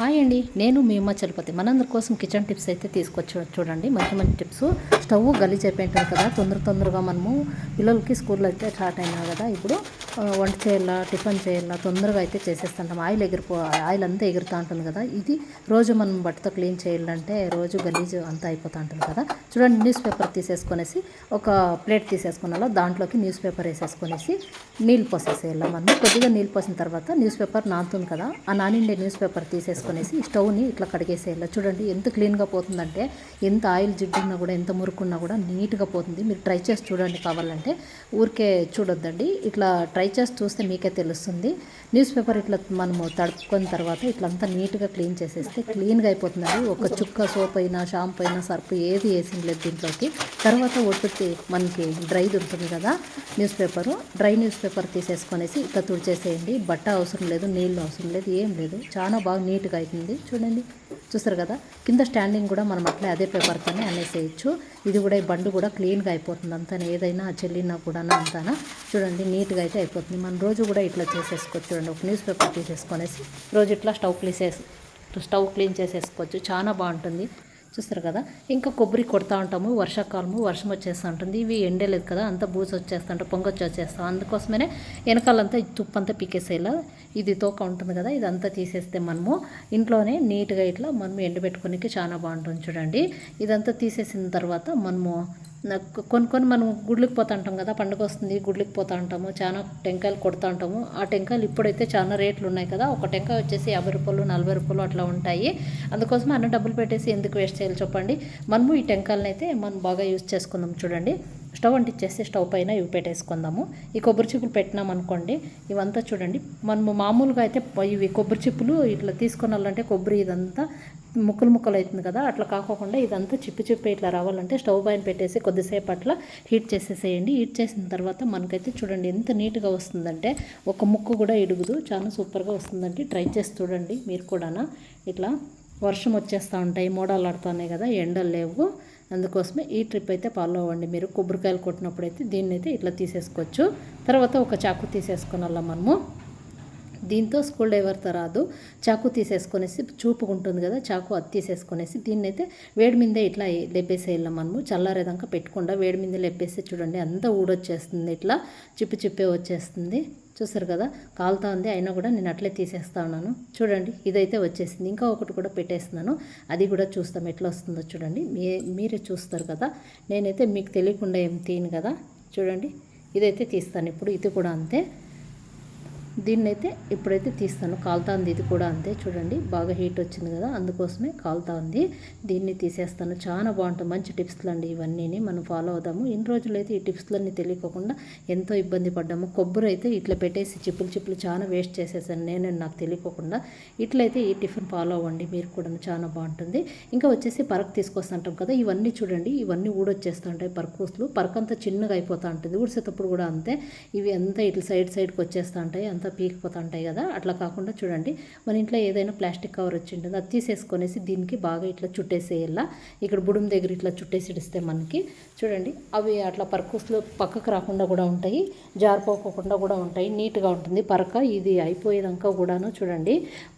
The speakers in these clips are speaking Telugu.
హాయ్ అండి. నేను మీ అమ్మ చలపతి. మనందరి కోసం కిచెన్ టిప్స్ అయితే తీసుకొచ్చి. చూడండి మంచి మంచి టిప్స్. స్టవ్ గలీజ్ అయిపోయింటుంది కదా. తొందర తొందరగా మనము పిల్లలకి స్కూల్లో అయితే స్టార్ట్ అయినా కదా. ఇప్పుడు వంట చేయాలా టిఫిన్ చేయాలా తొందరగా అయితే చేసేస్తుంటాం. ఆయిల్ ఎగిరిపో ఆయిల్ అంతా ఎగురుతూ ఉంటుంది కదా. ఇది రోజు మనం బట్టతో క్లీన్ చేయాలంటే రోజు గలీజ్ అంతా అయిపోతూ ఉంటుంది కదా. చూడండి న్యూస్ పేపర్ తీసేసుకొనేసి ఒక ప్లేట్ తీసేసుకున్నాలో దాంట్లోకి న్యూస్ పేపర్ వేసేసుకొనేసి నీళ్ళు పోసేసేయాలి మనం. కొద్దిగా నీళ్ళు పోసిన తర్వాత న్యూస్ పేపర్ నానుతుంది కదా. ఆ నానిండే న్యూస్ పేపర్ తీసేసుకొనేసి స్టవ్ని ఇట్లా కడిగేసేయాలి. చూడండి ఎంత క్లీన్గా పోతుందంటే ఎంత ఆయిల్ జిడ్డున్నా కూడా ఎంత మురుకున్నా కూడా నీట్గా పోతుంది. మీరు ట్రై చేసి చూడండి కావాలంటే. ఊరికే చూడొద్దండి. ఇట్లా ట్రై చేసి చూస్తే మీకే తెలుస్తుంది. న్యూస్ పేపర్ ఇట్లా మనము తడుపుకున్న తర్వాత ఇట్లంతా నీట్గా క్లీన్ చేసేస్తే క్లీన్గా అయిపోతుందండి. ఒక చుక్క సోప్ అయినా షాంపూ అయినా సర్ఫ్ ఏది వేసింది లేదు దీంట్లోకి. తర్వాత ఒట్టుకి మనకి డ్రైది ఉంటుంది కదా news paper. Dry news paper తీసేసుకొనేసి ఇట్లా తుడిచేసేయండి. బట్ట అవసరం లేదు నీళ్ళు అవసరం లేదు ఏం లేదు. చాలా బాగా నీట్గా అవుతుంది చూడండి. చూస్తారు కదా? కింద స్టాండింగ్ కూడా మనం అట్లే అదే పేపర్తోనే అనేసేయచ్చు. ఇది కూడా ఈ బండు కూడా క్లీన్గా అయిపోతుంది. అంతా ఏదైనా చెల్లినా కూడా అంతానా? చూడండి నీట్గా అయితే అయిపోతుంది. మనం రోజు కూడా ఇట్లా చేసేసుకోవచ్చు. చూడండి ఒక న్యూస్ పేపర్ తీసేసుకొనేసి రోజు ఇట్లా స్టవ్ క్లీసేసి స్టవ్ క్లీన్ చేసేసుకోవచ్చు. చాలా బాగుంటుంది. చూస్తారు కదా? ఇంకా కొబ్బరి కొడతా ఉంటాము వర్షాకాలము వర్షం వచ్చేస్తూ ఉంటుంది. ఇవి ఎండలేదు కదా అంత బూజు వచ్చేస్తుంటే పొంగొచ్చి వచ్చేస్తాం. అందుకోసమనే వెనకాలంతా తుప్పంతా తుప్పు అంతా పీకేసేలా ఇది తోక ఉంటుంది కదా ఇదంతా తీసేస్తే మనము ఇంట్లోనే నీట్గా ఇట్లా మనము ఎండబెట్టుకోనికి చాలా బాగుంటుంది చూడండి. ఇదంతా తీసేసిన తర్వాత మనము నాకు కొన్ని కొన్ని మనం గుడ్లకు పోతా ఉంటాం కదా పండుగ వస్తుంది గుడ్లకు పోతా ఉంటాము చాలా టెంకాయలు కొడుతూ ఉంటాము ఆ టెంకాయలు ఇప్పుడైతే చాలా రేట్లు ఉన్నాయి కదా ఒక టెంకాయ వచ్చేసి యాభై రూపాయలు నలభై రూపాయలు అట్లా ఉంటాయి. అందుకోసం అన్న డబ్బులు పెట్టేసి ఎందుకు వేస్ట్ చేయాలి చెప్పండి? మనము ఈ టెంకాయలను అయితే మనం బాగా యూజ్ చేసుకుందాం చూడండి. స్టవ్ అంటించేసి స్టవ్ పైన ఇవి పెట్టేసుకుందాము. ఈ కొబ్బరి చిప్పులు పెట్టినాం అనుకోండి ఇవంతా చూడండి. మనము మామూలుగా అయితే ఇవి కొబ్బరి చిప్పులు ఇట్లా తీసుకున్నాలంటే కొబ్బరి ఇదంతా ముక్కలు ముక్కలు అవుతుంది కదా అట్లా కాకోకుండా ఇదంతా చిప్పి చిప్పి ఇట్లా రావాలంటే స్టవ్ పైన పెట్టేసి కొద్దిసేపు అట్లా హీట్ చేసేసేయండి. హీట్ చేసిన తర్వాత మనకైతే చూడండి ఎంత నీట్గా వస్తుందంటే ఒక ముక్కు కూడా ఇడుగుదు. చాలా సూపర్గా వస్తుందండి. ట్రై చేసి చూడండి మీరు కూడానా. ఇట్లా వర్షం వచ్చేస్తూ ఉంటాయి మోడాలు ఆడుతున్నాయి కదా ఎండలు లేవు. అందుకోసమే ఈ ట్రిప్ అయితే ఫాలో అవ్వండి. మీరు కొబ్బరికాయలు కొట్టినప్పుడు అయితే దీన్ని అయితే ఇట్లా తీసేసుకోవచ్చు. తర్వాత ఒక చాకు తీసేసుకునాల మనము. దీంతో స్కూల్ డ్రైవర్తో రాదు. చాకు తీసేసుకొనేసి చూపు ఉంటుంది కదా చాకు అది తీసేసుకొనేసి దీన్ని అయితే వేడి మీదే ఇట్లా లెప్పేసేయాలి మనము చల్లారేదాకా పెట్టకుండా వేడి మీద లెబ్బేసి చూడండి అంతా ఊడొచ్చేస్తుంది ఇట్లా. చిప్పి చిప్పే వచ్చేస్తుంది. చూసారు కదా కాలుతా ఉంది అయినా కూడా నేను అట్లే తీసేస్తా ఉన్నాను. చూడండి ఇదైతే వచ్చేసింది. ఇంకా ఒకటి కూడా పెట్టేస్తున్నాను. అది కూడా చూస్తాం ఎట్లా వస్తుందో చూడండి. మీ మీరే చూస్తారు కదా నేనైతే మీకు తెలియకుండా ఏం తీయను కదా. చూడండి ఇదైతే తీస్తాను ఇప్పుడు ఇది కూడా అంతే. దీన్నైతే ఇప్పుడైతే తీస్తాను. కాలుతా ఉంది ఇది కూడా అంతే చూడండి. బాగా హీట్ వచ్చింది కదా అందుకోసమే కాలుతా ఉంది దీన్ని తీసేస్తాను. చాలా బాగుంటుంది మంచి టిప్స్లు అండి ఇవన్నీ మనం ఫాలో అవుదాము. ఇన్ని రోజులు అయితే ఈ టిప్స్లన్నీ తెలియకోకుండా ఎంతో ఇబ్బంది పడ్డాము. కొబ్బరి అయితే ఇట్లా పెట్టేసి చిప్పులు చిప్పులు చాలా వేస్ట్ చేసేసాను. నేను నాకు తెలియకోకుండా ఇట్లయితే ఈ టిఫిన్ ఫాలో అవ్వండి. మీరు కూడా చాలా బాగుంటుంది. ఇంకా వచ్చేసి పరకు తీసుకొస్తుంటాం కదా ఇవన్నీ చూడండి. ఇవన్నీ ఊడొచ్చేస్తుంటాయి పరకూసులు. పరకంతా చిన్నగా అయిపోతూ ఉంటుంది ఊడిసేటప్పుడు కూడా అంతే. ఇవి అంతా ఇట్లా సైడ్ సైడ్కి వచ్చేస్తూ ఉంటాయి అంత పీకిపోతూ ఉంటాయి కదా అట్లా కాకుండా చూడండి. మన ఇంట్లో ఏదైనా ప్లాస్టిక్ కవర్ వచ్చి ఉంటుంది అది తీసేసుకొనేసి దీనికి బాగా ఇట్లా చుట్టేసేయాల? ఇక్కడ బుడుం దగ్గర ఇట్లా చుట్టేసిడిస్తే మనకి చూడండి. అవి అట్లా పరకూసులు పక్కకు రాకుండా కూడా ఉంటాయి జారిపోకుండా కూడా ఉంటాయి నీట్గా ఉంటుంది. పరక ఇది అయిపోయేదాకా కూడాను చూడండి.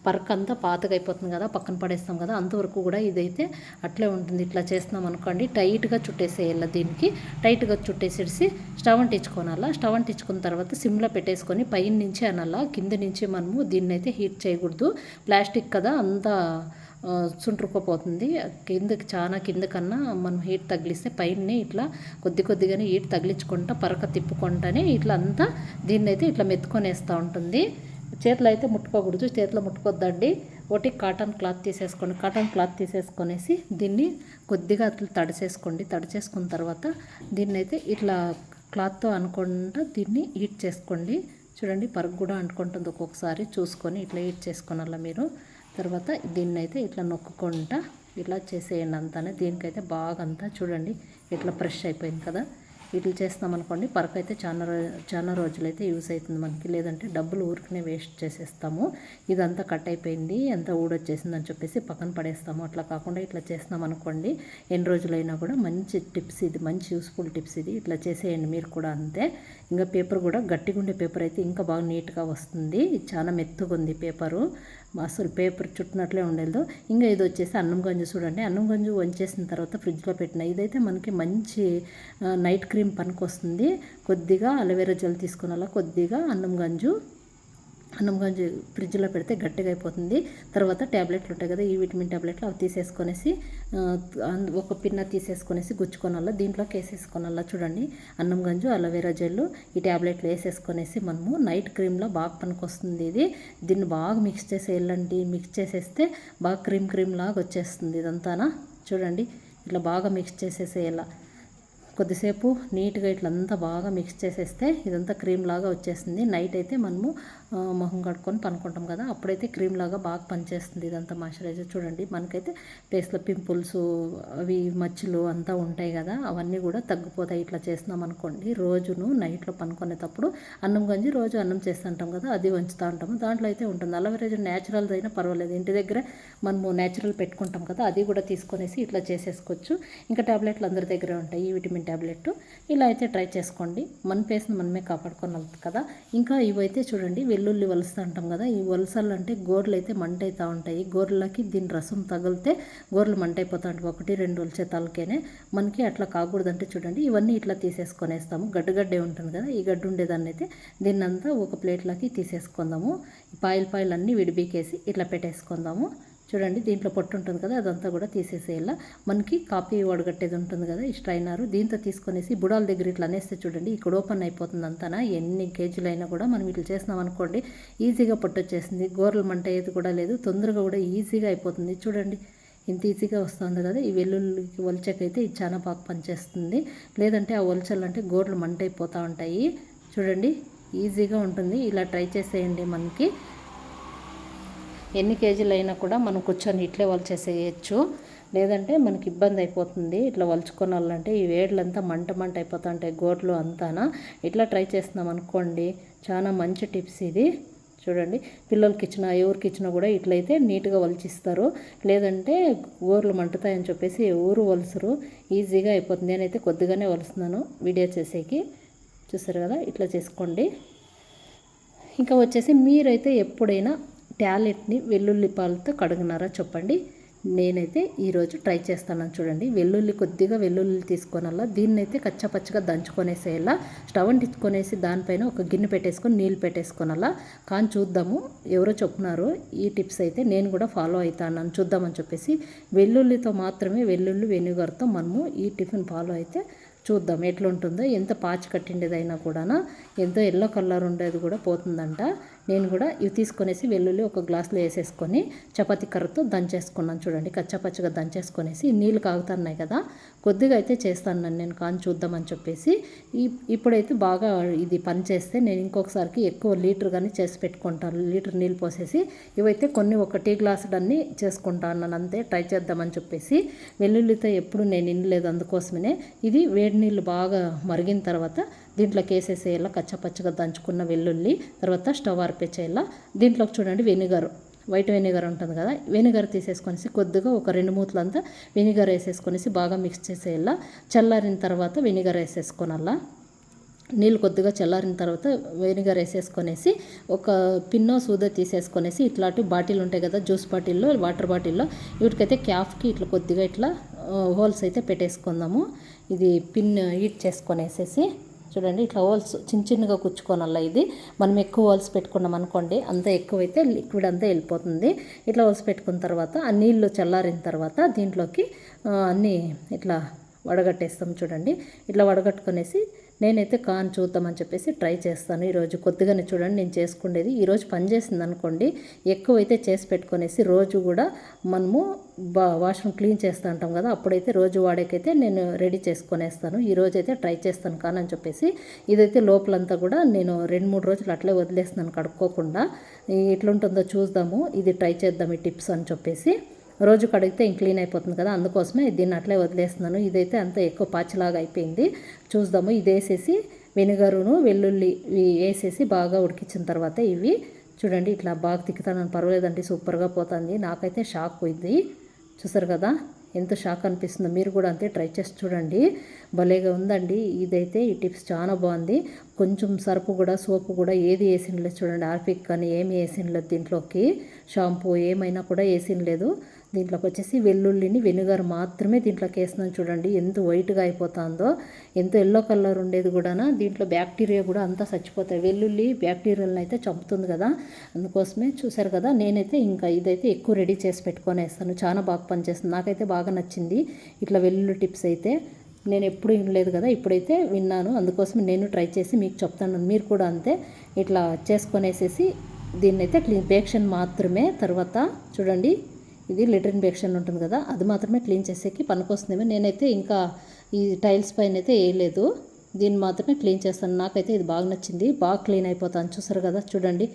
పరక అంతా పాతగా అయిపోతుంది కదా పక్కన పడేస్తాం కదా అంతవరకు కూడా ఇదైతే అట్లే ఉంటుంది. ఇట్లా చేస్తున్నాం అనుకోండి టైట్గా చుట్టేసేయాల దీనికి? టైట్గా చుట్టేసేసి స్టవ్ అంటించుకోనాలా? స్టవ్ అంటించుకున్న తర్వాత సిమ్లో పెట్టేసుకొని పైన నుంచి అలా కింద నుంచి మనము దీన్ని అయితే హీట్ చేయకూడదు. ప్లాస్టిక్ కదా అంతా ఆ, చుంటుకుపోతుంది కిందకి చాలా కింద కన్నా మనం హీట్ తగిలిస్తే పైన ఇట్లా కొద్ది కొద్దిగానే హీట్ తగిలించుకుంటా పరక తిప్పుకుంటానే ఇట్లా అంతా దీన్ని అయితే ఇట్లా మెత్తుకొనేస్తూ ఉంటుంది. చేతులు అయితే ముట్టుకోకూడదు చేతిలో ముట్టుకోద్దండి. ఒకటి కాటన్ క్లాత్ తీసేసుకోండి. కాటన్ క్లాత్ తీసేసుకొనేసి దీన్ని కొద్దిగా అట్లా తడిసేసుకోండి. తడిచేసుకున్న తర్వాత దీన్ని అయితే ఇట్లా క్లాత్తో అనుకుంటా దీన్ని హీట్ చేసుకోండి. చూడండి పరుగు కూడా అంటుకుంటుంది ఒక్కొక్కసారి. చూసుకొని ఇట్లా హీట్ చేసుకోనాల మీరు. తర్వాత దీన్ని అయితే ఇట్లా నొక్కుకుంటా ఇట్లా చేసేయండి అంతానే. దీనికైతే బాగా అంతా చూడండి ఇట్లా ఫ్రెష్ అయిపోయింది కదా. ఇట్లా చేస్తామనుకోండి అనుకోండి అయితే చాలా చాలా రోజులైతే యూస్ అవుతుంది మనకి. లేదంటే డబ్బులు ఊరికనే వేస్ట్ చేసేస్తాము. ఇదంతా కట్ అయిపోయింది ఎంత ఊడొచ్చేసింది అని చెప్పేసి పక్కన పడేస్తాము. అట్లా కాకుండా ఇట్లా చేస్తున్నాం అనుకోండి ఎన్ని రోజులైనా కూడా మంచి టిప్స్ ఇది మంచి యూస్ఫుల్ టిప్స్ ఇది ఇట్లా చేసేయండి మీరు కూడా అంతే. ఇంకా పేపర్ కూడా గట్టిగా ఉండే పేపర్ అయితే ఇంకా బాగా నీట్గా వస్తుంది. చాలా మెత్తగా ఉంది పేపరు. అసలు పేపర్ చుట్టినట్లే ఉండేదో. ఇంకా ఇది వచ్చేసి అన్నం గంజు చూడండి. అన్నం గంజు వంచేసిన తర్వాత ఫ్రిడ్జ్లో పెట్టిన ఇదైతే మనకి మంచి నైట్ క్రీమ్ పనికి వస్తుంది కొద్దిగా అలోవెరా జెల్ తీసుకున్న అలా కొద్దిగా అన్నం గంజు అన్నం గంజు ఫ్రిడ్జ్లో పెడితే గట్టిగా అయిపోతుంది. తర్వాత ట్యాబ్లెట్లు ఉంటాయి కదా ఈ విటమిన్ ట్యాబ్లెట్లు అవి తీసేసుకొనేసి ఒక పిన్న తీసేసుకొనేసి గుచ్చుకోనాల దీంట్లోకి వేసేసుకోనాల చూడండి. అన్నం గంజు అలోవెరా జెల్లు ఈ ట్యాబ్లెట్లు వేసేసుకొనేసి మనము నైట్ క్రీమ్లో బాగా పనికొస్తుంది ఇది. దీన్ని బాగా మిక్స్ చేసేయాలండి మిక్స్ చేసేస్తే బాగా క్రీమ్ క్రీమ్ లాగా వచ్చేస్తుంది ఇదంతానా? చూడండి. ఇట్లా బాగా మిక్స్ చేసేసేయాల. కొద్దిసేపు నీట్గా ఇట్లా అంతా బాగా మిక్స్ చేసేస్తే ఇదంతా క్రీమ్ లాగా వచ్చేస్తుంది. నైట్ అయితే మనము మొహం కడుక్కొని పనుకుంటాం కదా అప్పుడైతే క్రీమ్ లాగా బాగా పనిచేస్తుంది ఇదంతా మాయిశ్చరైజర్. చూడండి మనకైతే ఫేస్లో పింపుల్స్ అవి మచ్చలు అంతా ఉంటాయి కదా అవన్నీ కూడా తగ్గిపోతాయి ఇట్లా చేస్తున్నాం అనుకోండి. రోజును నైట్లో పనుకునేటప్పుడు అన్నం గంజి రోజు అన్నం చేస్తుంటాం కదా అది వంచుతూ ఉంటాము. దాంట్లో అయితే ఉంటుంది. అలవరేజ్ న్యాచురల్ అయినా పర్వాలేదు. ఇంటి దగ్గర మనము న్యాచురల్ పెట్టుకుంటాం కదా అది కూడా తీసుకొనేసి ఇట్లా చేసేసుకోవచ్చు. ఇంకా టాబ్లెట్లు అందరి దగ్గర ఉంటాయి ఈ విటమిన్ టాబ్లెట్ ఇలా అయితే ట్రై చేసుకోండి. మన ఫేస్ని మనమే కాపాడుకోవాలి కదా. ఇంకా ఇవైతే చూడండి వెల్లుల్లి వలస అంటాం కదా ఈ వలసలు అంటే గోర్లు అయితే మంట ఉంటాయి. గోర్లకి దీని రసం తగిలితే గోర్లు మంటైపోతా ఉంటాయి. ఒకటి రెండు వలసే తలకేనే మనకి అట్లా కాకూడదంటే చూడండి. ఇవన్నీ ఇట్లా తీసేసుకొనేస్తాము. గడ్డగడ్డే ఉంటుంది కదా ఈ గడ్డు ఉండేదాన్ని అయితే దీన్నంతా ఒక ప్లేట్లోకి తీసేసుకుందాము. పాయిల్ పాయిల్ అన్నీ విడిబీకేసి ఇట్లా పెట్టేసుకుందాము. చూడండి దీంట్లో పొట్టు ఉంటుంది కదా అదంతా కూడా తీసేసేయాల. మనకి కాపీ వడగట్టేది ఉంటుంది కదా ఈ స్ట్రైనర్ దీంతో తీసుకొనేసి బుడాల దగ్గర ఇట్లా అనేస్తే చూడండి ఇక్కడ ఓపెన్ అయిపోతుంది అంతానా. ఎన్ని కేజీలు అయినా కూడా మనం ఇట్లా చేసినాం అనుకోండి ఈజీగా పొట్టు వచ్చేసింది. గోరలు మంట ఏది కూడా లేదు తొందరగా కూడా ఈజీగా అయిపోతుంది. చూడండి ఇంత ఈజీగా వస్తుంది కదా. ఈ వెల్లుల్లికి ఒలిచకైతే ఇది చాలా బాగా పనిచేస్తుంది. లేదంటే ఆ ఒలచలంటే గోర్లు మంట అయిపోతూ ఉంటాయి. చూడండి ఈజీగా ఉంటుంది. ఇలా ట్రై చేసేయండి మనకి. ఎన్ని కేజీలు అయినా కూడా మనం కూర్చొని ఇట్లే వలిచేసేయచ్చు. లేదంటే మనకి ఇబ్బంది అయిపోతుంది ఇట్లా వలుచుకొని వాళ్ళంటే ఈ వేడ్లంతా మంట మంట అయిపోతుంటాయి గోట్లు అంతానా. ఇట్లా ట్రై చేస్తున్నాం అనుకోండి. చాలా మంచి టిప్స్ ఇది. చూడండి. పిల్లలకి ఇచ్చిన ఎవరికి ఇచ్చినా కూడా ఇట్లయితే నీట్గా వలిచిస్తారు. లేదంటే ఊర్లు మంటుతాయని చెప్పేసి ఊరు వలసరు. ఈజీగా అయిపోతుంది. నేనైతే కొద్దిగానే వలుస్తున్నాను వీడియో చేసేకి. చూసారు కదా? ఇట్లా చేసుకోండి. ఇంకా వచ్చేసి మీరైతే ఎప్పుడైనా ట్యాలెట్ని వెల్లుల్లి పాలతో కడుగునారా చెప్పండి. నేనైతే ఈరోజు ట్రై చేస్తాను చూడండి. వెల్లుల్లి కొద్దిగా వెల్లుల్లి తీసుకోనల్లా దీన్ని అయితే కచ్చపచ్చగా దంచుకొనేసేలా స్టవ్ అంటించుకొనేసి దానిపైన ఒక గిన్నె పెట్టేసుకొని నీళ్ళు పెట్టేసుకోనల్లా. కానీ చూద్దాము ఎవరో చెప్పున్నారో ఈ టిప్స్ అయితే నేను కూడా ఫాలో అవుతానని చూద్దామని చెప్పేసి. వెల్లుల్లితో మాత్రమే వెల్లుల్లి వెనుగర్తో మనము ఈ టిఫిన్ ఫాలో అయితే చూద్దాం ఎట్లుంటుందో ఎంత పాచి కట్టిండేదైనా కూడా ఎంతో ఎల్లో కలర్ ఉండేది కూడా పోతుందంట. నేను కూడా ఇవి తీసుకొనేసి వెల్లుల్లి ఒక గ్లాస్లో వేసేసుకొని చపాతీ కర్రతో దంచేసుకున్నాను. చూడండి కచ్చపచ్చగా దంచేసుకొనేసి నీళ్ళు కాగుతున్నాయి కదా కొద్దిగా అయితే చేస్తాను నేను కాని చూద్దామని చెప్పేసి. ఇప్పుడైతే బాగా ఇది పని చేస్తే నేను ఇంకొకసారికి ఎక్కువ లీటర్ కానీ చేసి పెట్టుకుంటాను. లీటర్ నీళ్ళు పోసేసి ఇవైతే కొన్ని ఒక టీ గ్లాసులన్నీ చేసుకుంటాను అంతే ట్రై చేద్దామని చెప్పేసి. వెల్లుల్లితో ఎప్పుడు నేను ఇనలేదు అందుకోసమనే. ఇది వేడి నీళ్ళు బాగా మరిగిన తర్వాత దీంట్లోకి వేసేసేయాల కచ్చపచ్చగా దంచుకున్న వెల్లుల్లి తర్వాత స్టవ్ ఆర్పేచేయాల దీంట్లోకి చూడండి వెనిగర్ వైట్ వెనిగర్ ఉంటుంది కదా వెనిగర్ తీసేసుకొనేసి కొద్దిగా ఒక రెండు మూతలంతా వెనిగర్ వేసేసుకొనేసి బాగా మిక్స్ చేసేయాల చల్లారిన తర్వాత వెనిగర్ వేసేసుకోనల్లా. నీళ్ళు కొద్దిగా చల్లారిన తర్వాత వెనిగర్ వేసేసుకొనేసి ఒక పిన్నో సూద తీసేసుకొనేసి ఇట్లాంటి బాటిల్ ఉంటాయి కదా జ్యూస్ బాటిల్లో వాటర్ బాటిల్లో వీటికైతే క్యాఫ్కి ఇట్లా కొద్దిగా ఇట్లా హోల్స్ అయితే పెట్టేసుకుందాము. ఇది పిన్ హీట్ చేసుకొనేసేసి చూడండి ఇట్లా హోల్స్ చిన్న చిన్నగా కుచ్చుకోనల్లా ఇది. మనం ఎక్కువ హోల్స్ పెట్టుకున్నాం అనుకోండి అంత ఎక్కువైతే లిక్విడ్ అంతా వెళ్ళిపోతుంది. ఇట్లా హోల్స్ పెట్టుకున్న తర్వాత ఆ నీళ్ళు చల్లారిన తర్వాత దీంట్లోకి అన్నీ ఇట్లా వడగట్టేస్తాం చూడండి. ఇట్లా వడగట్టుకునేసి నేనైతే కాన్ చూద్దామని చెప్పేసి ట్రై చేస్తాను ఈరోజు. కొద్దిగానే చూడండి నేను చేసుకునేది ఈరోజు పనిచేసింది అనుకోండి ఎక్కువైతే చేసి పెట్టుకునేసి రోజు కూడా మనము బా వాష్రూమ్ క్లీన్ చేస్తూ ఉంటాం కదా అప్పుడైతే రోజు వాడేకైతే నేను రెడీ చేసుకొనేస్తాను. ఈ అయితే ట్రై చేస్తాను కానని చెప్పేసి. ఇదైతే లోపలంతా కూడా నేను రెండు మూడు రోజులు అట్లే వదిలేస్తున్నాను కడుక్కోకుండా. ఎట్లుంటుందో చూద్దాము. ఇది ట్రై చేద్దాం ఈ టిప్స్ అని చెప్పేసి. రోజు కడిగితే ఇంక క్లీన్ అయిపోతుంది కదా అందుకోసమే దీన్ని అట్లే వదిలేస్తున్నాను. ఇదైతే అంత ఎక్కువ పాచిలాగా అయిపోయింది. చూద్దాము. ఇది వేసేసి వెనిగరును వెల్లుల్లి వేసేసి బాగా ఉడికించిన తర్వాత ఇవి. చూడండి ఇట్లా బాగా తిక్కుతాను పర్వాలేదండి. సూపర్గా పోతుంది. నాకైతే షాక్ పోయింది చూసారు కదా ఎంత షాక్ అనిపిస్తుందో. మీరు కూడా అంతే ట్రై చేసి చూడండి. భలేగా ఉందండి. ఇదైతే ఈ టిప్స్ చాలా బాగుంది. కొంచెం సరుపు కూడా సోపు కూడా ఏది వేసినలేదు చూడండి. ఆర్పిక్ కానీ ఏమి వేసినలేదు దీంట్లోకి. షాంపూ ఏమైనా కూడా వేసినలేదు దీంట్లోకి వచ్చేసి వెల్లుల్లిని వెనుగర్ మాత్రమే దీంట్లోకి వేస్తున్నాను చూడండి. ఎంత వైట్గా అయిపోతుందో ఎంత ఎల్లో కలర్ ఉండేది కూడా దీంట్లో బ్యాక్టీరియా కూడా అంతా చచ్చిపోతాయి. వెల్లుల్లి బ్యాక్టీరియాలను అయితే చంపుతుంది కదా. అందుకోసమే చూసారు కదా నేనైతే ఇంకా ఇదైతే ఎక్కువ రెడీ చేసి పెట్టుకొని వేస్తాను చాలా బాగా పనిచేస్తుంది. నాకైతే బాగా నచ్చింది ఇట్లా వెల్లుల్లి టిప్స్ అయితే. నేను ఎప్పుడు వినలేదు కదా ఇప్పుడైతే విన్నాను. అందుకోసం నేను ట్రై చేసి మీకు చెప్తాను. మీరు కూడా అంతే. ఇట్లా చేసుకొనేసేసి దీన్నైతే క్లీన్ బేక్షన్ మాత్రమే. తర్వాత చూడండి. ఇది లిటర్ ఇన్ఫెక్షన్ ఉంటుంది కదా అది మాత్రమే క్లీన్ చేసేకి పనికొస్తుందేమో. నేనైతే ఇంకా ఈ టైల్స్ పైన అయితే వేయలేదు దీన్ని మాత్రమే క్లీన్ చేస్తాను. నాకైతే ఇది బాగా నచ్చింది. బాగా క్లీన్ అయిపోతాను. చూసారు కదా చూడండి.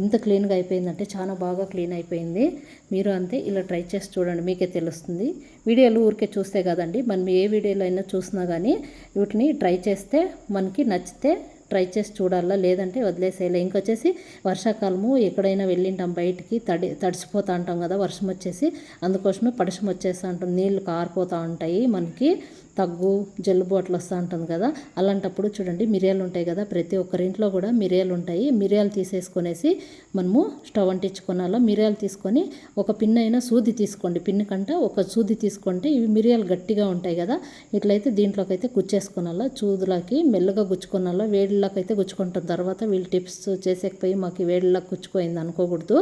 ఎంత క్లీన్గా అయిపోయిందంటే చాలా బాగా క్లీన్ అయిపోయింది. మీరు అంతే ఇలా ట్రై చేసి చూడండి మీకే తెలుస్తుంది. వీడియోలు ఊరికే చూస్తే కదండి మనం ఏ వీడియోలో అయినా చూసినా కానీ వీటిని ట్రై చేస్తే మనకి నచ్చితే ట్రై చేసి చూడాలా? లేదంటే వదిలేసేయాలి? ఇంకొచ్చేసి వర్షాకాలము ఎక్కడైనా వెళ్ళింటాం బయటికి తడి తడిసిపోతూ ఉంటాం కదా వర్షం వచ్చేసి అందుకోసమే పడిషం వచ్చేస్తూ ఉంటాం నీళ్ళు కారిపోతూ ఉంటాయి మనకి. తగ్గు జలుబు అట్లా వస్తూ ఉంటుంది కదా అలాంటప్పుడు చూడండి మిరియాలు ఉంటాయి కదా ప్రతి ఒక్కరింట్లో కూడా మిరియాలు ఉంటాయి. మిరియాలు తీసేసుకొనేసి మనము స్టవ్ అంటించుకోనాల మిరియాలు తీసుకొని ఒక పిన్ అయినా సూది తీసుకోండి. పిన్ కంటే ఒక సూది తీసుకుంటే ఇవి మిరియాలు గట్టిగా ఉంటాయి కదా ఇట్లయితే దీంట్లోకి అయితే గుచ్చేసుకోనాల చూదులకి మెల్లగా గుచ్చుకోనాల వేడిలోకి అయితే గుచ్చుకుంటాం. తర్వాత వీళ్ళు టిప్స్ చేసేకపోయి మాకు వేడిలోకి గుచ్చుకోయింది అనుకోకూడదు.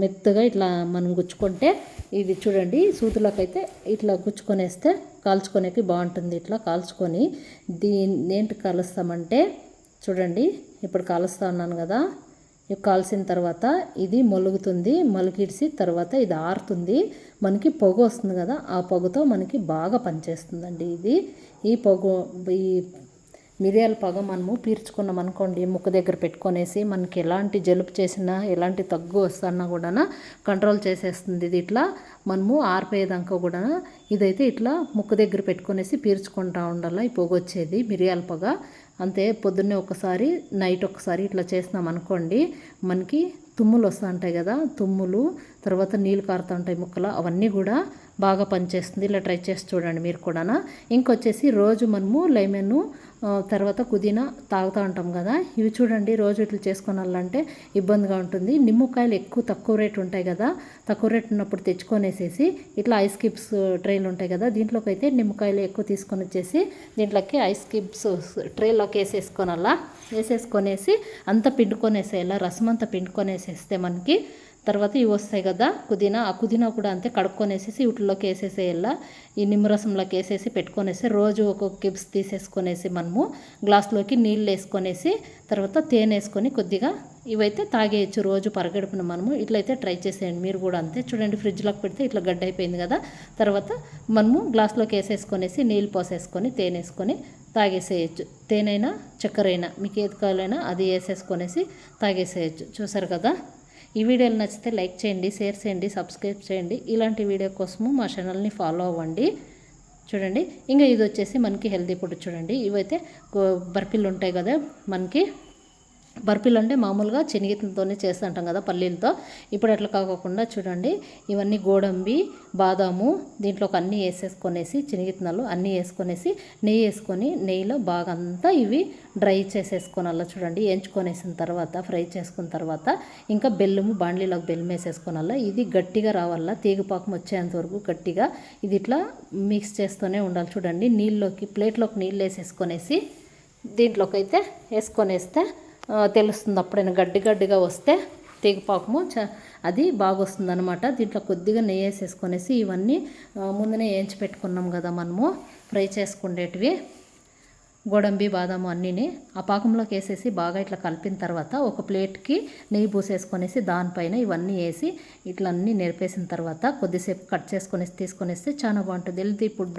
మెత్తగా ఇట్లా మనం గుచ్చుకుంటే ఇది చూడండి సూదులకైతే ఇట్లా గుచ్చుకొనేస్తే కాల్చుకునేకి బాగుంటుంది. ఇట్లా కాల్చుకొని దీన్ని ఏంటి కలుస్తామంటే చూడండి ఇప్పుడు కాలుస్తా ఉన్నాను కదా కాల్సిన తర్వాత ఇది మొలుగుతుంది మొలిగిడిసి తర్వాత ఇది ఆరుతుంది. మనకి పొగ వస్తుంది కదా ఆ పొగతో మనకి బాగా పనిచేస్తుందండి ఇది. ఈ పొగ ఈ మిరియాల పొగ మనము పీల్చుకున్నాం అనుకోండి ముక్కు దగ్గర పెట్టుకొనేసి మనకి ఎలాంటి జలుబు చేసినా ఎలాంటి తగ్గు వస్తున్నా కూడా కంట్రోల్ చేసేస్తుంది. ఇది ఇట్లా మనము ఆరిపోయేదాకా కూడా ఇదైతే ఇట్లా ముక్కు దగ్గర పెట్టుకొనేసి పీల్చుకుంటా ఉండాలి ఈ పొగ వచ్చేది మిరియాల పొగ. అంతే పొద్దున్నే ఒకసారి నైట్ ఒకసారి ఇట్లా చేసినాం అనుకోండి మనకి తుమ్ములు వస్తూ ఉంటాయి కదా తుమ్ములు తర్వాత నీళ్ళు కారుతూ ఉంటాయి ముక్కలు అవన్నీ కూడా బాగా పనిచేస్తుంది. ఇలా ట్రై చేసి చూడండి మీరు కూడా ఇంకొచ్చేసి రోజు మనము లైమెన్ తర్వాత పుదీనా తాగుతూ ఉంటాం కదా. ఇవి చూడండి రోజు ఇట్లా చేసుకోనాలంటే ఇబ్బందిగా ఉంటుంది. నిమ్మకాయలు ఎక్కువ తక్కువ రేటు ఉంటాయి కదా. తక్కువ రేటు ఉన్నప్పుడు తెచ్చుకొనేసేసి ఇట్లా ఐస్ క్యూబ్స్ ట్రైలు ఉంటాయి కదా. దీంట్లోకి అయితే నిమ్మకాయలు ఎక్కువ తీసుకొని వచ్చేసి దీంట్లోకి ఐస్ క్యూబ్స్ ట్రేలోకి వేసేసుకోనల్లా వేసేసుకొనేసి అంతా పిండుకొనేసేయాల. రసం అంతా పిండుకొనేసేస్తే మనకి తర్వాత ఇవి వస్తాయి కదా పుదీనా. ఆ పుదీనా కూడా అంతే కడుక్కొనేసేసి వీటిలోకి వేసేసేయాల? ఈ నిమ్మరసంలోకి వేసేసి పెట్టుకొనేసి రోజు ఒక్కొక్క కిప్స్ తీసేసుకొనేసి మనము గ్లాస్లోకి నీళ్ళు వేసుకొనేసి తర్వాత తేనె వేసుకొని కొద్దిగా ఇవైతే తాగేయచ్చు రోజు పరగడుపున మనము. ఇట్లయితే ట్రై చేసేయండి మీరు కూడా అంతే. చూడండి ఫ్రిడ్జ్లోకి పెడితే ఇట్లా గడ్డ అయిపోయింది కదా. తర్వాత మనము గ్లాస్లోకి వేసేసుకొనేసి నీళ్ళు పోసేసుకొని తేనె వేసుకొని తాగేసేయచ్చు. తేనైనా చక్కెర అయినా మీకు ఏది కావాలైనా అది వేసేసుకొనేసి తాగేసేయచ్చు. చూసారు కదా? ఈ వీడియోలు నచ్చితే లైక్ చేయండి షేర్ చేయండి సబ్స్క్రైబ్ చేయండి. ఇలాంటి వీడియో కోసము మా ఛానల్ని ఫాలో అవ్వండి. చూడండి. ఇంకా ఇది వచ్చేసి మనకి హెల్తీ ఫుడ్ చూడండి. ఇవైతే బర్ఫీలు ఉంటాయి కదా మనకి. బర్ఫీలు అంటే మామూలుగా శనగతోనే చేస్తుంటాం కదా పల్లీలతో. ఇప్పుడు అట్లా కాకుండా చూడండి ఇవన్నీ గోడంబి బాదాము దీంట్లోకి అన్నీ వేసేసుకొనేసి శనగిత్తనాలు అన్నీ వేసుకొనేసి నెయ్యి వేసుకొని నెయ్యిలో బాగా అంతా ఇవి డ్రై చేసేసుకోనాల చూడండి. వేయించుకొనేసిన తర్వాత ఫ్రై చేసుకున్న తర్వాత ఇంకా బెల్లము బాండ్లీలోకి బెల్లం వేసేసుకోనాల. ఇది గట్టిగా రావాలా తీగపాకం వచ్చేంత వరకు గట్టిగా ఇది ఇట్లా మిక్స్ చేస్తూనే ఉండాలి చూడండి. నీళ్ళలోకి ప్లేట్లోకి నీళ్ళు వేసేసుకొనేసి దీంట్లోకి అయితే వేసుకొనేస్తే తెలుస్తుంది. అప్పుడైనా గడ్డి గడ్డిగా వస్తే తీగపాకము చ అది బాగా వస్తుంది అనమాట దీంట్లో కొద్దిగా నెయ్యి వేసేసుకొనేసి ఇవన్నీ ముందునే వేయించి పెట్టుకున్నాం కదా మనము ఫ్రై చేసుకునేటివి గోడంబి బాదాము అన్నీని ఆ పాకంలోకి వేసేసి బాగా ఇట్లా కలిపిన తర్వాత ఒక ప్లేట్కి నెయ్యి పూసేసుకొనేసి దానిపైన ఇవన్నీ వేసి ఇట్లా అన్నీ నేర్పేసిన తర్వాత కొద్దిసేపు కట్ చేసుకొనేసి తీసుకొనేస్తే చాలా బాగుంటుంది. Healthy food